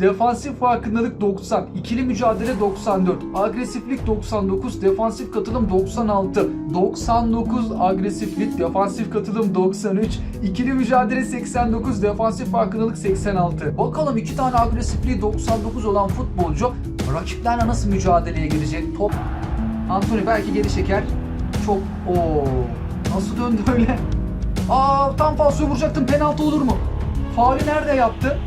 Defansif farkındalık 90, ikili mücadele 94, agresiflik 99, defansif katılım 96, 99 agresiflik, defansif katılım 93, ikili mücadele 89, defansif farkındalık 86. Bakalım iki tane agresifliği 99 olan futbolcu rakiplerle nasıl mücadeleye girecek? Top Anthony belki geri çeker. Çok o nasıl döndü öyle? Aa tam falsoyu vuracaktım. Penaltı olur mu? Faali nerede yaptı?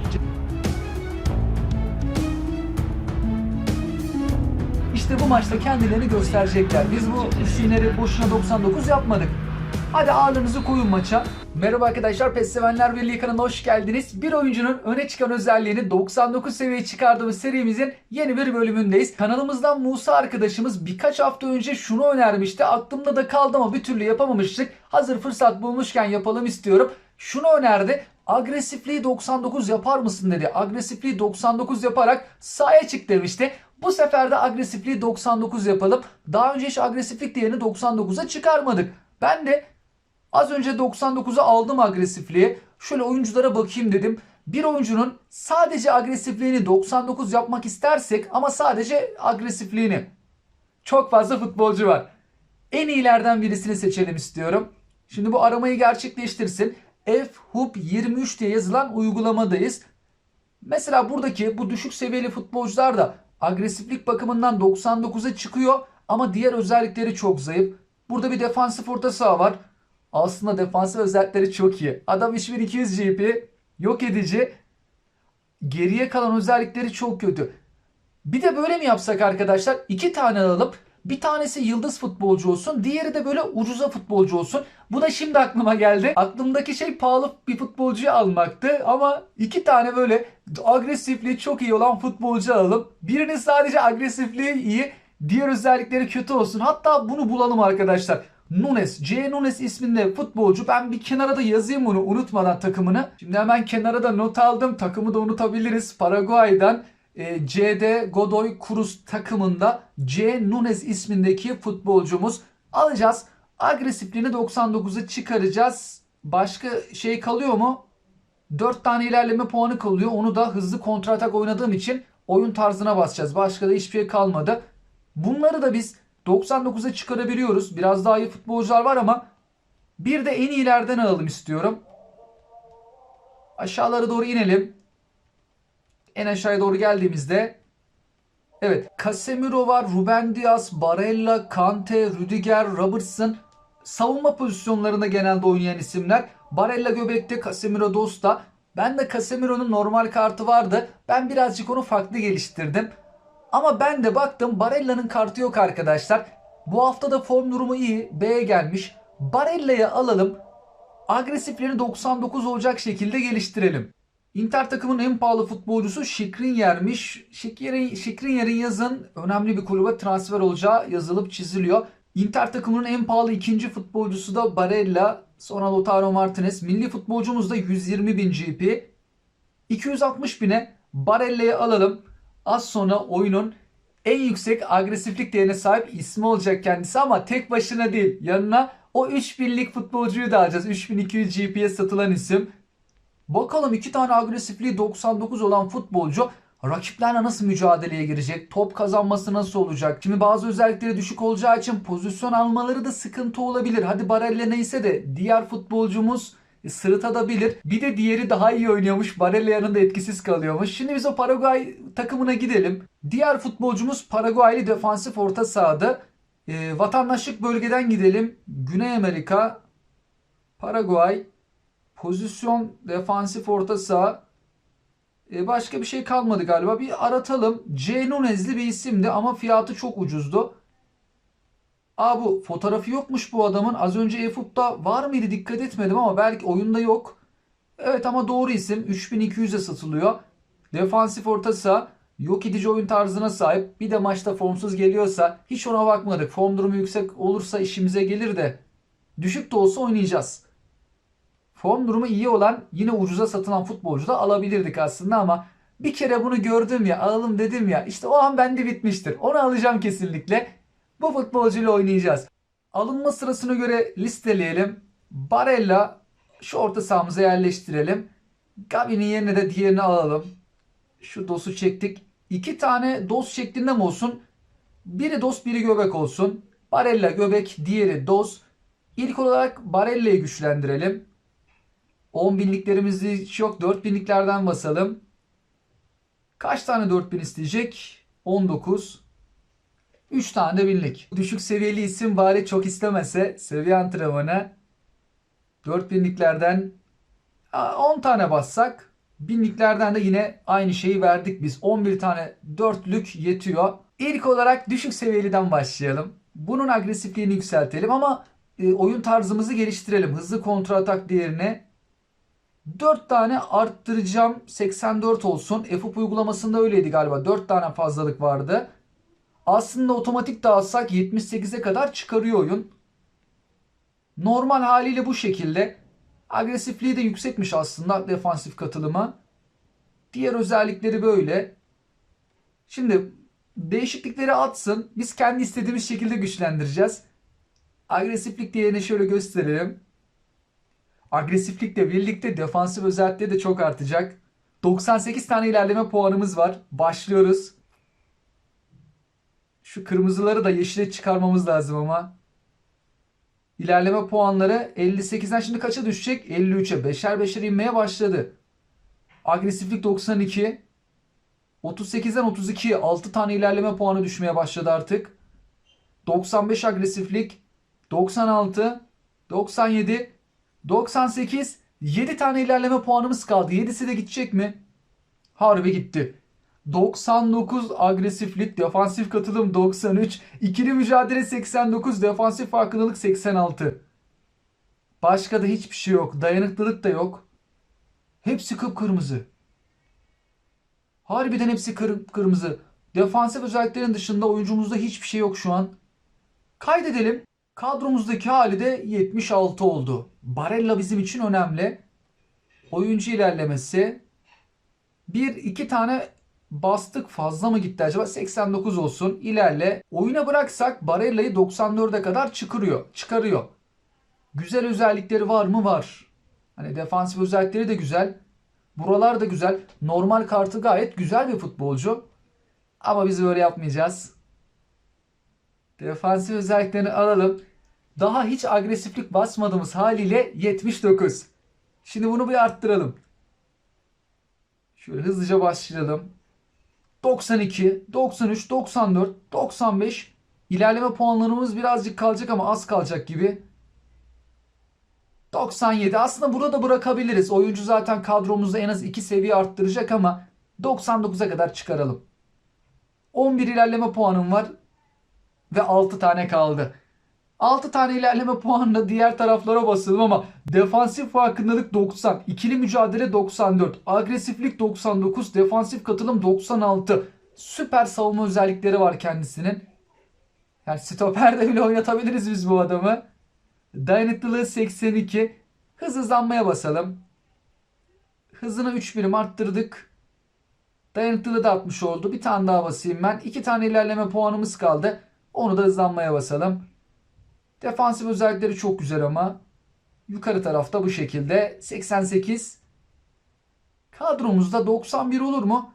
İşte bu maçta kendilerini gösterecekler. Biz bu isimleri boşuna 99 yapmadık. Hadi ağırlığınızı koyun maça. Merhaba arkadaşlar, PES Sevenler Birliği kanalına hoş geldiniz. Bir oyuncunun öne çıkan özelliğini 99 seviyeye çıkardığımız serimizin yeni bir bölümündeyiz. Kanalımızdan Musa arkadaşımız birkaç hafta önce şunu önermişti. Aklımda da kaldı ama bir türlü yapamamıştık. Hazır fırsat bulmuşken yapalım istiyorum. Şunu önerdi. Agresifliği 99 yapar mısın dedi. Agresifliği 99 yaparak sahaya çık demişti. Bu sefer de agresifliği 99 yapalım. Daha önce hiç agresiflik değerini 99'a çıkarmadık. Ben de az önce 99'a aldım agresifliği. Şöyle oyunculara bakayım dedim. Bir oyuncunun sadece agresifliğini 99 yapmak istersek ama sadece agresifliğini. Çok fazla futbolcu var. En iyilerden birisini seçelim istiyorum. Şimdi bu aramayı gerçekleştirsin. FHUP 23 diye yazılan uygulamadayız. Mesela buradaki bu düşük seviyeli futbolcular da agresiflik bakımından 99'a çıkıyor ama diğer özellikleri çok zayıf. Burada bir defansif orta saha var. Aslında defansif özellikleri çok iyi. Adam 3200 GP, yok edici. Geriye kalan özellikleri çok kötü. Bir de böyle mi yapsak arkadaşlar? İki tane alıp bir tanesi yıldız futbolcu olsun, diğeri de böyle ucuza futbolcu olsun. Bu da şimdi aklıma geldi. Aklımdaki şey pahalı bir futbolcuyu almaktı ama iki tane böyle agresifliği çok iyi olan futbolcu alalım. Birinin sadece agresifliği iyi, diğer özellikleri kötü olsun. Hatta bunu bulalım arkadaşlar. Nunes, C. Nunes isminde futbolcu. Ben bir kenara da yazayım bunu unutmadan takımını. Şimdi hemen kenara da not aldım. Takımı da unutabiliriz. Paraguay'dan e, CD Godoy Cruz takımında C. Nunes ismindeki futbolcumuz. Alacağız. Agresifliğini 99'a çıkaracağız. Başka şey kalıyor mu? 4 tane ilerleme puanı kalıyor. Onu da hızlı kontratak oynadığım için oyun tarzına basacağız. Başka da hiçbir şey kalmadı. Bunları da biz 99'a çıkarabiliyoruz. Biraz daha iyi futbolcular var ama bir de en iyilerden alalım istiyorum. Aşağılara doğru inelim. En aşağıya doğru geldiğimizde Evet, Casemiro var, Ruben Dias, Barella, Kante, Rüdiger, Robertson. Savunma pozisyonlarında genelde oynayan isimler. Barella göbekte, Casemiro dosta. Ben de Casemiro'nun normal kartı vardı. Ben birazcık onu farklı geliştirdim. Ama ben de baktım Barella'nın kartı yok arkadaşlar. Bu hafta da form durumu iyi. B'ye gelmiş. Barella'yı alalım. Agresiflerini 99 olacak şekilde geliştirelim. Inter takımın en pahalı futbolcusu Skriniar'mış. Skriniar'ın Skriniar'ın yazın önemli bir kulübe transfer olacağı yazılıp çiziliyor. Inter takımının en pahalı ikinci futbolcusu da Barella. Sonra Lautaro Martinez. Milli futbolcumuz da 120 bin GP. 260 bine Barella'yı alalım. Az sonra oyunun en yüksek agresiflik değerine sahip ismi olacak kendisi ama tek başına değil. Yanına o 3000'lik futbolcuyu da alacağız. 3200 GP'ye satılan isim. Bakalım iki tane agresifliği 99 olan futbolcu rakiplerle nasıl mücadeleye girecek? Top kazanması nasıl olacak? Şimdi bazı özellikleri düşük olacağı için pozisyon almaları da sıkıntı olabilir. Hadi Barella neyse de diğer futbolcumuz sırıtabilir. Bir de diğeri daha iyi oynuyormuş. Barella yanında etkisiz kalıyormuş. Şimdi biz o Paraguay takımına gidelim. Diğer futbolcumuz Paraguaylı defansif orta sahada. Ee, vatandaşlık bölgeden gidelim. Güney Amerika, Paraguay, pozisyon defansif orta saha. Ee, başka bir şey kalmadı galiba. Bir aratalım. C. Nunez'li bir isimdi ama fiyatı çok ucuzdu. Aa bu fotoğrafı yokmuş bu adamın. Az önce eFoot'ta var mıydı dikkat etmedim ama belki oyunda yok. Evet ama doğru isim. 3200'e satılıyor. Defansif orta saha. Yok edici oyun tarzına sahip. Bir de maçta formsuz geliyorsa hiç ona bakmadık. Form durumu yüksek olursa işimize gelir de. Düşük de olsa oynayacağız. Form durumu iyi olan yine ucuza satılan futbolcu da alabilirdik aslında ama bir kere bunu gördüm ya alalım dedim ya işte o an bende bitmiştir. Onu alacağım kesinlikle. Bu futbolcuyla oynayacağız. Alınma sırasına göre listeleyelim. Barella şu orta sahamıza yerleştirelim. Gavi'nin yerine de diğerini alalım. Şu dosu çektik. İki tane dos şeklinde mi olsun? Biri dos biri göbek olsun. Barella göbek diğeri dos. İlk olarak Barella'yı güçlendirelim. 10 binliklerimiz hiç yok. 4 binliklerden basalım. Kaç tane 4000 isteyecek? 19. 3 tane de binlik. Düşük seviyeli isim bari çok istemese seviye antrenmanı 4000'liklerden 10 tane bassak binliklerden de yine aynı şeyi verdik biz. 11 tane dörtlük yetiyor. İlk olarak düşük seviyeliden başlayalım. Bunun agresifliğini yükseltelim ama e, oyun tarzımızı geliştirelim. Hızlı kontratak değerini 4 tane arttıracağım. 84 olsun. FUP uygulamasında öyleydi galiba. 4 tane fazlalık vardı. Aslında otomatik dağıtsak 78'e kadar çıkarıyor oyun. Normal haliyle bu şekilde. Agresifliği de yüksekmiş aslında defansif katılımı. Diğer özellikleri böyle. Şimdi değişiklikleri atsın. Biz kendi istediğimiz şekilde güçlendireceğiz. Agresiflik değerini şöyle gösterelim. Agresiflikle birlikte defansif özellikleri de çok artacak. 98 tane ilerleme puanımız var. Başlıyoruz. Şu kırmızıları da yeşile çıkarmamız lazım ama. İlerleme puanları 58'den şimdi kaça düşecek? 53'e. Beşer beşer inmeye başladı. Agresiflik 92. 38'den 32'ye 6 tane ilerleme puanı düşmeye başladı artık. 95 agresiflik. 96. 97. 98. 7 tane ilerleme puanımız kaldı. 7'si de gidecek mi? Harbi gitti. 99 agresiflik, defansif katılım 93, ikili mücadele 89, defansif farkındalık 86. Başka da hiçbir şey yok. Dayanıklılık da yok. Hepsi kıpkırmızı. Harbiden hepsi kır, kırmızı. Defansif özelliklerin dışında oyuncumuzda hiçbir şey yok şu an. Kaydedelim. Kadromuzdaki hali de 76 oldu. Barella bizim için önemli. Oyuncu ilerlemesi. Bir iki tane bastık fazla mı gitti acaba? 89 olsun. İlerle. Oyuna bıraksak Barella'yı 94'e kadar çıkarıyor. Çıkarıyor. Güzel özellikleri var mı? Var. Hani defansif özellikleri de güzel. Buralar da güzel. Normal kartı gayet güzel bir futbolcu. Ama biz böyle yapmayacağız. Defansif özelliklerini alalım. Daha hiç agresiflik basmadığımız haliyle 79. Şimdi bunu bir arttıralım. Şöyle hızlıca başlayalım. 92, 93, 94, 95. İlerleme puanlarımız birazcık kalacak ama az kalacak gibi. 97. Aslında burada da bırakabiliriz. Oyuncu zaten kadromuzda en az 2 seviye arttıracak ama 99'a kadar çıkaralım. 11 ilerleme puanım var ve 6 tane kaldı. 6 tane ilerleme puanla diğer taraflara basalım ama defansif farkındalık 90, ikili mücadele 94, agresiflik 99, defansif katılım 96. Süper savunma özellikleri var kendisinin. Yani stoperde bile oynatabiliriz biz bu adamı. Dayanıklılığı 82. Hız hızlanmaya basalım. Hızını 3 birim arttırdık. Dayanıklılığı da 60 oldu. Bir tane daha basayım ben. 2 tane ilerleme puanımız kaldı. Onu da hızlanmaya basalım. Defansif özellikleri çok güzel ama. Yukarı tarafta bu şekilde. 88. Kadromuzda 91 olur mu?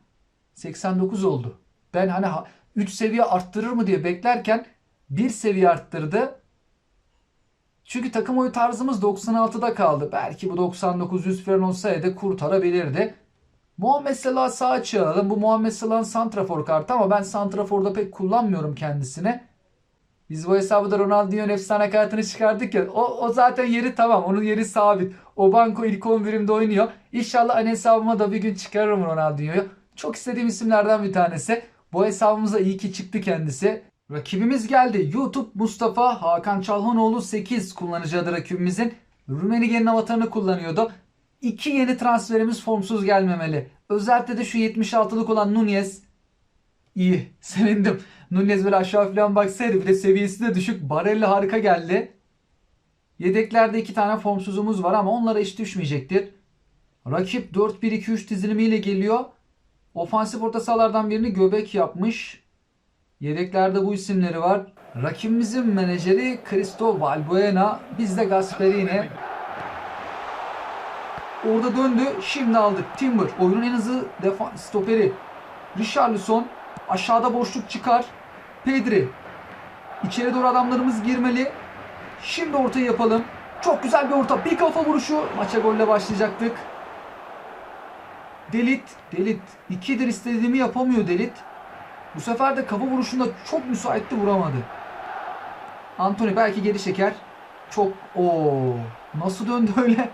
89 oldu. Ben hani 3 seviye arttırır mı diye beklerken 1 seviye arttırdı. Çünkü takım oyu tarzımız 96'da kaldı. Belki bu 99 100 falan olsaydı kurtarabilirdi. Muhammed Salah sağ açığa alalım. Bu Muhammed Salah'ın santrafor kartı ama ben santraforda pek kullanmıyorum kendisine. Biz bu hesabı Ronaldinho'nun efsane kartını çıkardık ya. O, o zaten yeri tamam. Onun yeri sabit. O banko ilk 11'imde oynuyor. İnşallah an hesabıma da bir gün çıkarırım Ronaldinho'yu. Çok istediğim isimlerden bir tanesi. Bu hesabımıza iyi ki çıktı kendisi. Rakibimiz geldi. YouTube Mustafa Hakan Çalhanoğlu 8 kullanıcı adı rakibimizin. Rumenige'nin avatarını kullanıyordu. İki yeni transferimiz formsuz gelmemeli. Özellikle de şu 76'lık olan Nunez. İyi. Sevindim. Nunez böyle aşağı falan baksaydı bir de seviyesi de düşük. Barella harika geldi. Yedeklerde iki tane formsuzumuz var ama onlara hiç düşmeyecektir. Rakip 4-1-2-3 dizilimiyle geliyor. Ofansif orta sahalardan birini göbek yapmış. Yedeklerde bu isimleri var. Rakibimizin menajeri Cristo Valbuena. Bizde Gasperini. Orada döndü. Şimdi aldık. Timber. Oyunun en hızlı defa stoperi. Richarlison. Aşağıda boşluk çıkar. Pedri. İçeri doğru adamlarımız girmeli. Şimdi ortayı yapalım. Çok güzel bir orta. Bir kafa vuruşu. Maça golle başlayacaktık. Delit. Delit. İkidir istediğimi yapamıyor Delit. Bu sefer de kafa vuruşunda çok müsaitti vuramadı. Anthony belki geri çeker. Çok o nasıl döndü öyle?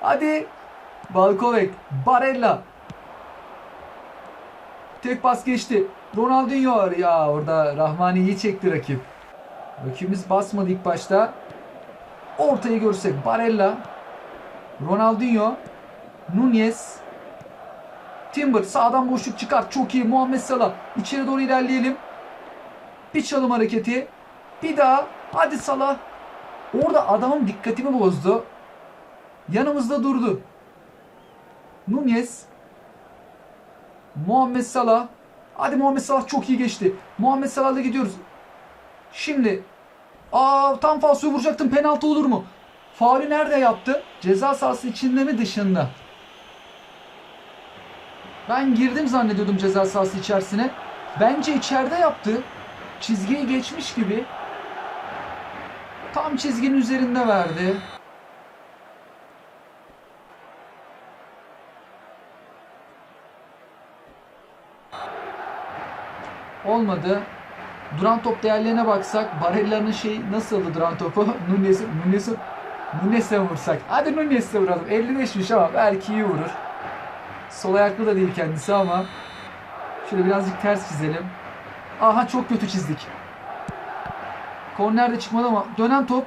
Hadi. Balkovek, Barella. Tek pas geçti. Ronaldinho ya orada Rahmani iyi çekti rakip. Rakibimiz basmadı ilk başta. Ortayı görsek Barella, Ronaldinho, Nunez, Timber sağdan boşluk çıkar. Çok iyi. Muhammed Salah. İçeri doğru ilerleyelim. Bir çalım hareketi. Bir daha. Hadi Salah. Orada adamın dikkatimi bozdu. Yanımızda durdu. Nunez. Muhammed Salah. Hadi Muhammed Salah çok iyi geçti. Muhammed Salah'la gidiyoruz. Şimdi. Aa tam falsoyu vuracaktım. Penaltı olur mu? Faulü nerede yaptı? Ceza sahası içinde mi dışında? Ben girdim zannediyordum ceza sahası içerisine. Bence içeride yaptı. Çizgiyi geçmiş gibi. Tam çizginin üzerinde verdi. Olmadı. Duran top değerlerine baksak Barella'nın şey nasıldı duran topu? Nunez'i Nunez'i Nunez'e vursak. Hadi Nunez'e vuralım. 55'miş ama belki iyi vurur. Sol ayaklı da değil kendisi ama şöyle birazcık ters çizelim. Aha çok kötü çizdik. Korner de çıkmadı ama dönen top.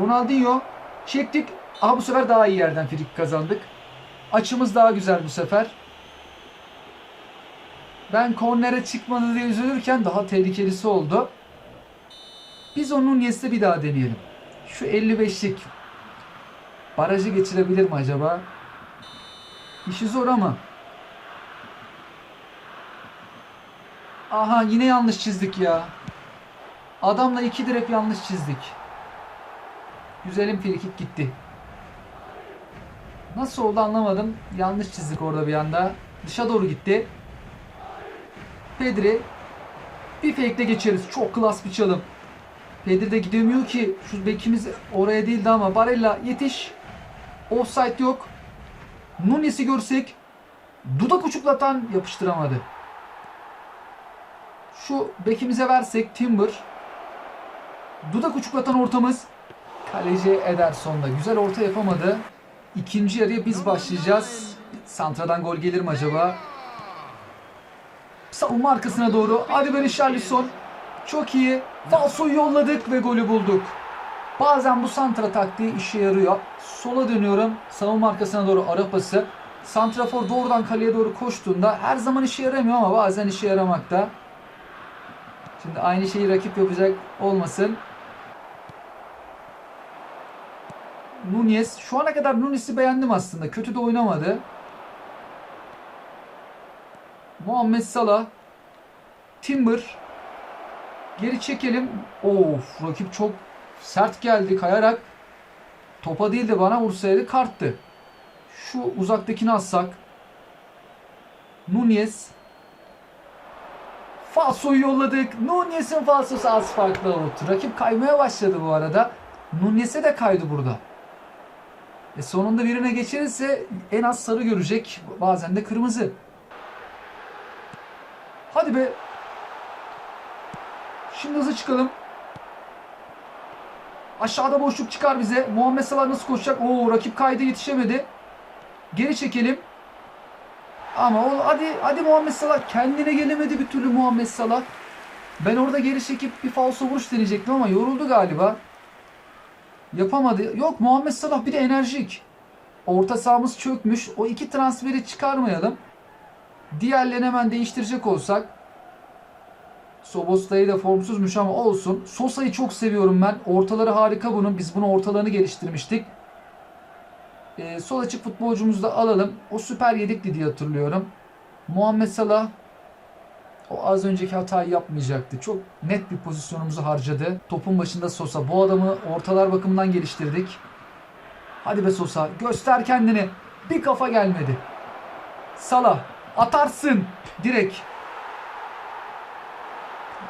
Ronaldinho çektik. Aha bu sefer daha iyi yerden frikik kazandık. Açımız daha güzel bu sefer. Ben kornere çıkmadı diye üzülürken daha tehlikelisi oldu. Biz onun Nunez'de bir daha deneyelim. Şu 55'lik barajı geçirebilir mi acaba? İşi zor ama. Aha yine yanlış çizdik ya. Adamla iki direk yanlış çizdik. Güzelim frikik gitti. Nasıl oldu anlamadım. Yanlış çizdik orada bir anda. Dışa doğru gitti. Pedri. Bir fake'de geçeriz. Çok klas bir çalım. Pedri de gidemiyor ki. Şu bekimiz oraya değildi ama. Barella yetiş. Offside yok. Nunes'i görsek dudak uçuklatan yapıştıramadı. Şu bekimize versek Timber. Dudak uçuklatan ortamız. Kaleci Ederson'da güzel orta yapamadı. İkinci yarıya biz başlayacağız. Santra'dan gol gelir mi acaba? Savunma arkasına doğru. Hadi Richarlison. Çok iyi. Falsoyu yolladık ve golü bulduk. Bazen bu santra taktiği işe yarıyor. Sola dönüyorum. Savunma arkasına doğru ara pası. Santrafor doğrudan kaleye doğru koştuğunda her zaman işe yaramıyor ama bazen işe yaramakta. Şimdi aynı şeyi rakip yapacak olmasın. Nunez. Şu ana kadar Nunez'i beğendim aslında. Kötü de oynamadı. Muhammed Salah. Timber. Geri çekelim. Of rakip çok sert geldi kayarak. Topa değil de bana vursaydı karttı. Şu uzaktakini atsak. Nunez. Falsoyu yolladık. Nunez'in falsosu az farklı oldu. Rakip kaymaya başladı bu arada. Nunez'e de kaydı burada. E sonunda birine geçirirse en az sarı görecek. Bazen de kırmızı. Hadi be. Şimdi hızlı çıkalım. Aşağıda boşluk çıkar bize. Muhammed Salah nasıl koşacak? Oo rakip kaydı yetişemedi. Geri çekelim. Ama o hadi hadi Muhammed Salah kendine gelemedi bir türlü Muhammed Salah. Ben orada geri çekip bir falso vuruş deneyecektim ama yoruldu galiba. Yapamadı. Yok Muhammed Salah bir de enerjik. Orta sahamız çökmüş. O iki transferi çıkarmayalım. Diğerlerini hemen değiştirecek olsak Sobosla'yı da formsuzmuş ama olsun. Sosa'yı çok seviyorum ben. Ortaları harika bunun. Biz bunu ortalarını geliştirmiştik. Ee, sol açık futbolcumuzu da alalım. O süper yedikti diye hatırlıyorum. Muhammed Salah o az önceki hatayı yapmayacaktı. Çok net bir pozisyonumuzu harcadı. Topun başında Sosa. Bu adamı ortalar bakımından geliştirdik. Hadi be Sosa göster kendini. Bir kafa gelmedi. Salah atarsın. Direkt.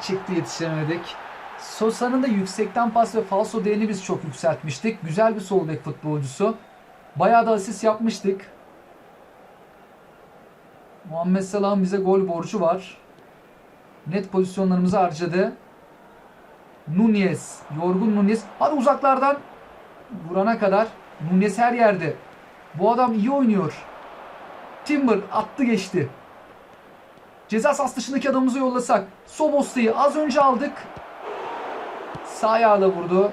Çıktı yetişemedik. Sosa'nın da yüksekten pas ve falso değerini biz çok yükseltmiştik. Güzel bir sol bek futbolcusu. Bayağı da asist yapmıştık. Muhammed Salah'ın bize gol borcu var. Net pozisyonlarımızı harcadı. Nunez. Yorgun Nunez. Hadi uzaklardan vurana kadar. Nunez her yerde. Bu adam iyi oynuyor. Timber attı geçti. Ceza sahası dışındaki adamımızı yollasak. Sobosta'yı az önce aldık. Sağ ayağıyla vurdu.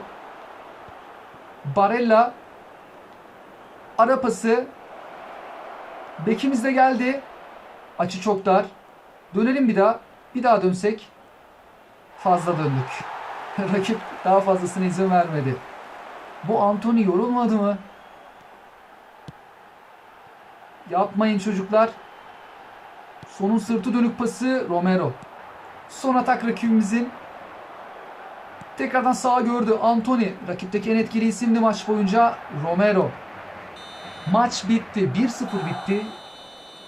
Barella. Ara pası. Bekimiz de geldi. Açı çok dar. Dönelim bir daha. Bir daha dönsek. Fazla döndük. Rakip daha fazlasına izin vermedi. Bu Anthony yorulmadı mı? Yapmayın çocuklar. Sonun sırtı dönük pası Romero. Son atak rakibimizin. Tekrardan sağa gördü Anthony. Rakipteki en etkili isimdi maç boyunca Romero. Maç bitti. 1-0 bitti.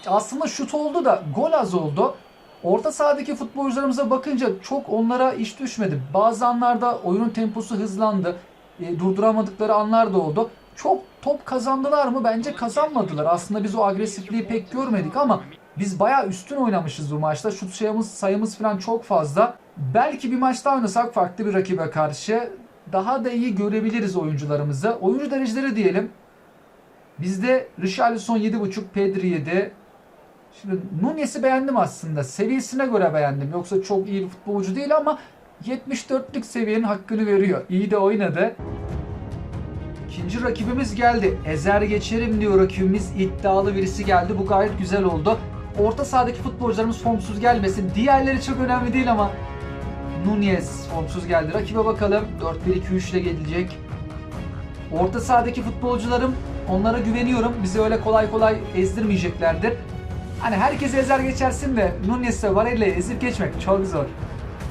Aslında şut oldu da gol az oldu. Orta sahadaki futbolcularımıza bakınca çok onlara iş düşmedi. Bazı anlarda oyunun temposu hızlandı. E, durduramadıkları anlar da oldu. Çok top kazandılar mı? Bence kazanmadılar. Aslında biz o agresifliği pek görmedik ama biz bayağı üstün oynamışız bu maçta. Şut sayımız, sayımız falan çok fazla. Belki bir maç daha oynasak farklı bir rakibe karşı daha da iyi görebiliriz oyuncularımızı. Oyuncu dereceleri diyelim. Bizde Richarlison 7.5, Pedri 7. Şimdi Nunez'i beğendim aslında. Seviyesine göre beğendim. Yoksa çok iyi bir futbolcu değil ama 74'lük seviyenin hakkını veriyor. İyi de oynadı. İkinci rakibimiz geldi. Ezer geçerim diyor rakibimiz. iddialı birisi geldi. Bu gayet güzel oldu. Orta sahadaki futbolcularımız formsuz gelmesin. Diğerleri çok önemli değil ama Nunez formsuz geldi. Rakibe bakalım. 4-1-2-3 ile gelecek. Orta sahadaki futbolcularım onlara güveniyorum. Bizi öyle kolay kolay ezdirmeyeceklerdir. Hani herkesi ezer geçersin de Nunez'e Varela'yı ezip geçmek çok zor.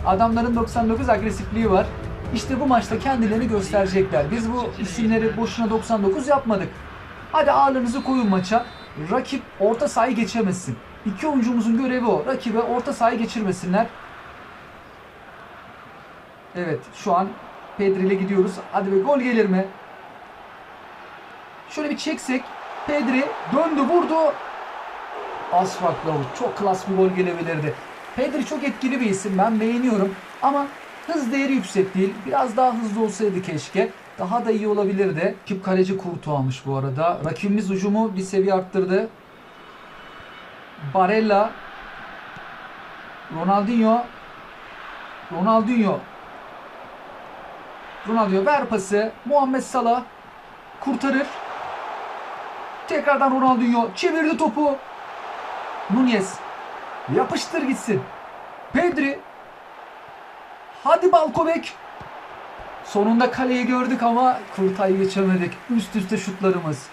Adamların 99 agresifliği var. İşte bu maçta kendilerini gösterecekler. Biz bu isimleri boşuna 99 yapmadık. Hadi ağırlığınızı koyun maça. Rakip orta sahayı geçemesin. İki oyuncumuzun görevi o. Rakibe orta sahayı geçirmesinler. Evet şu an Pedri ile gidiyoruz. Hadi be gol gelir mi? Şöyle bir çeksek. Pedri döndü vurdu. Farklı oldu. Çok klas bir gol gelebilirdi. Pedri çok etkili bir isim. Ben beğeniyorum. Ama hız değeri yüksek değil. Biraz daha hızlı olsaydı keşke. Daha da iyi olabilirdi. Rakip kaleci Kurtu almış bu arada. Rakibimiz ucumu bir seviye arttırdı. Barella. Ronaldinho. Ronaldinho. Ronaldinho ver pası. Muhammed Salah kurtarır. Tekrardan Ronaldinho çevirdi topu. Nunez yapıştır gitsin. Pedri hadi Balkobek. Sonunda kaleyi gördük ama Kurtay'ı geçemedik. Üst üste şutlarımız.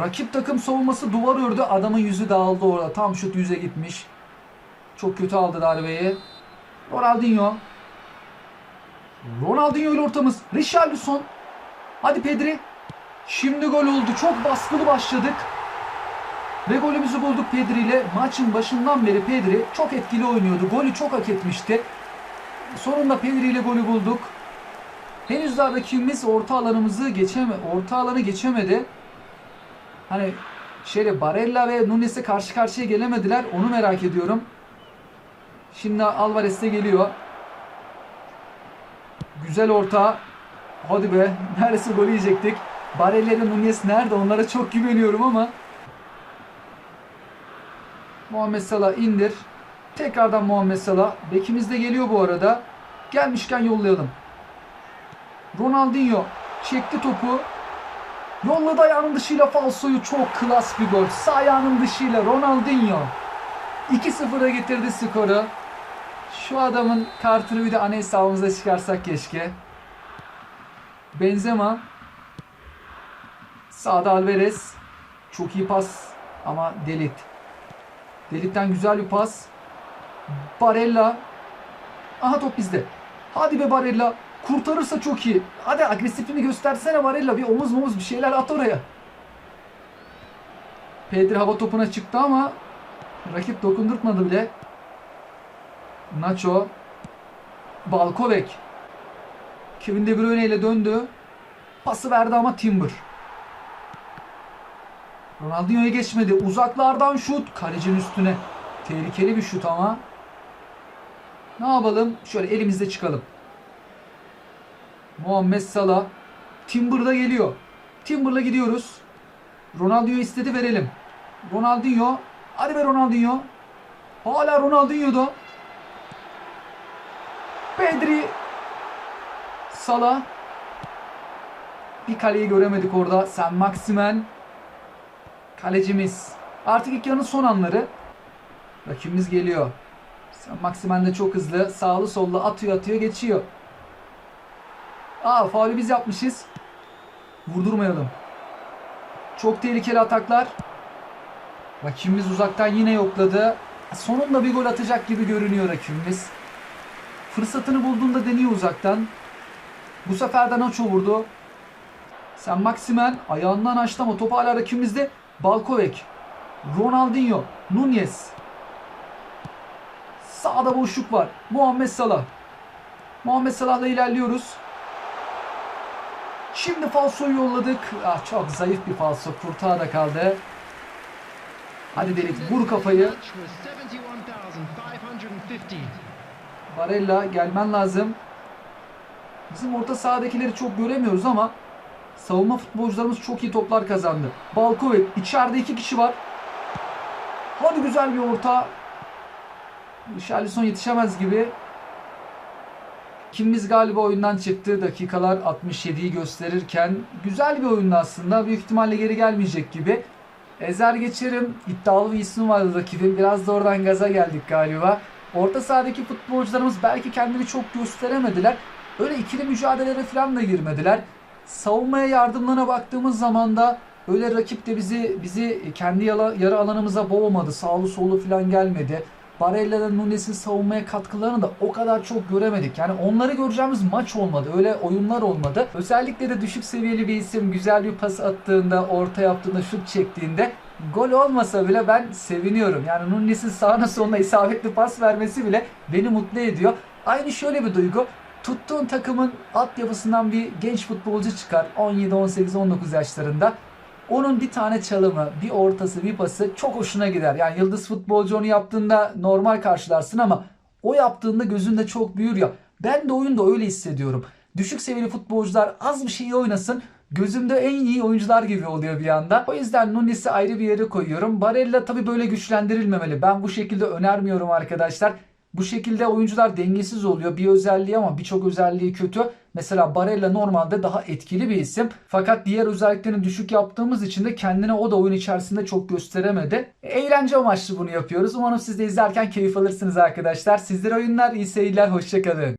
Rakip takım savunması duvar ördü. Adamın yüzü dağıldı orada. Tam şut yüze gitmiş. Çok kötü aldı darbeyi. Ronaldinho. Ronaldinho ile ortamız. Richarlison. Hadi Pedri. Şimdi gol oldu. Çok baskılı başladık. Ve golümüzü bulduk Pedri ile. Maçın başından beri Pedri çok etkili oynuyordu. Golü çok hak etmişti. Sonunda Pedri ile golü bulduk. Henüz daha rakibimiz orta alanımızı geçeme, orta alanı geçemedi. Hani şeyle Barella ve Nunes'e karşı karşıya gelemediler. Onu merak ediyorum. Şimdi Alvarez de geliyor. Güzel orta. Hadi be. Neredeyse gol yiyecektik. Barella ile Nunez nerede? Onlara çok güveniyorum ama. Muhammed Salah indir. Tekrardan Muhammed Salah. Bekimiz de geliyor bu arada. Gelmişken yollayalım. Ronaldinho çekti topu. Yolladı ayağının dışıyla falsoyu. Çok klas bir gol. Sağ ayağının dışıyla Ronaldinho. 2-0'a getirdi skoru. Şu adamın kartını bir de ana hesabımıza çıkarsak keşke. Benzema. Sağda Alvarez. Çok iyi pas ama Delit. Delit'ten güzel bir pas. Barella. Aha top bizde. Hadi be Barella. kurtarırsa çok iyi. Hadi agresifliğini göstersene Barella. Bir omuz omuz bir şeyler at oraya. Pedri hava topuna çıktı ama rakip dokundurtmadı bile. Nacho. Balkovek. Kevin De Bruyne ile döndü. Pası verdi ama Timber. Ronaldinho'ya geçmedi. Uzaklardan şut. Kalecinin üstüne. Tehlikeli bir şut ama. Ne yapalım? Şöyle elimizde çıkalım. Muhammed Salah. Timber da geliyor. Timber'la gidiyoruz. Ronaldinho istedi verelim. Ronaldinho. Hadi be Ronaldinho. Hala Ronaldinho'da. Pedri. Salah. Bir kaleyi göremedik orada. Sen Maximen. Kalecimiz. Artık ilk yarının son anları. Rakibimiz geliyor. Sen Maximen de çok hızlı. Sağlı sollu atıyor atıyor geçiyor. Aa faulü biz yapmışız. Vurdurmayalım. Çok tehlikeli ataklar. Rakibimiz uzaktan yine yokladı. Sonunda bir gol atacak gibi görünüyor rakibimiz. Fırsatını bulduğunda deniyor uzaktan. Bu sefer de Nacho vurdu. Sen Maximen ayağından açtı ama top hala rakibimizde. Balkovek. Ronaldinho. Nunez. Sağda boşluk var. Muhammed Salah. Muhammed Salah'la ilerliyoruz. Şimdi falsoyu yolladık. Ah, çok zayıf bir falso. Kurtağı da kaldı. Hadi delik vur kafayı. Barella gelmen lazım. Bizim orta sahadakileri çok göremiyoruz ama savunma futbolcularımız çok iyi toplar kazandı. Balkovek içeride iki kişi var. Hadi güzel bir orta. Richarlison yetişemez gibi. Kimimiz galiba oyundan çıktı. Dakikalar 67'yi gösterirken güzel bir oyundu aslında. Büyük ihtimalle geri gelmeyecek gibi. Ezer geçerim. İddialı bir isim vardı rakibin. Biraz da oradan gaza geldik galiba. Orta sahadaki futbolcularımız belki kendini çok gösteremediler. Öyle ikili mücadelelere falan da girmediler. Savunmaya yardımlarına baktığımız zaman da öyle rakip de bizi bizi kendi yara, alanımıza boğmadı. Sağlı sollu falan gelmedi. Barella'dan Nunes'in savunmaya katkılarını da o kadar çok göremedik. Yani onları göreceğimiz maç olmadı. Öyle oyunlar olmadı. Özellikle de düşük seviyeli bir isim güzel bir pas attığında, orta yaptığında, şut çektiğinde gol olmasa bile ben seviniyorum. Yani Nunes'in sağına soluna isabetli pas vermesi bile beni mutlu ediyor. Aynı şöyle bir duygu. Tuttuğun takımın altyapısından bir genç futbolcu çıkar. 17, 18, 19 yaşlarında. Onun bir tane çalımı, bir ortası, bir pası çok hoşuna gider. Yani yıldız futbolcu onu yaptığında normal karşılarsın ama o yaptığında gözünde çok büyür ya. Ben de oyunda öyle hissediyorum. Düşük seviyeli futbolcular az bir şey oynasın. Gözümde en iyi oyuncular gibi oluyor bir anda. O yüzden Nunes'i ayrı bir yere koyuyorum. Barella tabii böyle güçlendirilmemeli. Ben bu şekilde önermiyorum arkadaşlar. Bu şekilde oyuncular dengesiz oluyor. Bir özelliği ama birçok özelliği kötü. Mesela Barella normalde daha etkili bir isim. Fakat diğer özelliklerini düşük yaptığımız için de kendine o da oyun içerisinde çok gösteremedi. Eğlence amaçlı bunu yapıyoruz. Umarım siz de izlerken keyif alırsınız arkadaşlar. Sizlere oyunlar, iyi seyirler, hoşçakalın.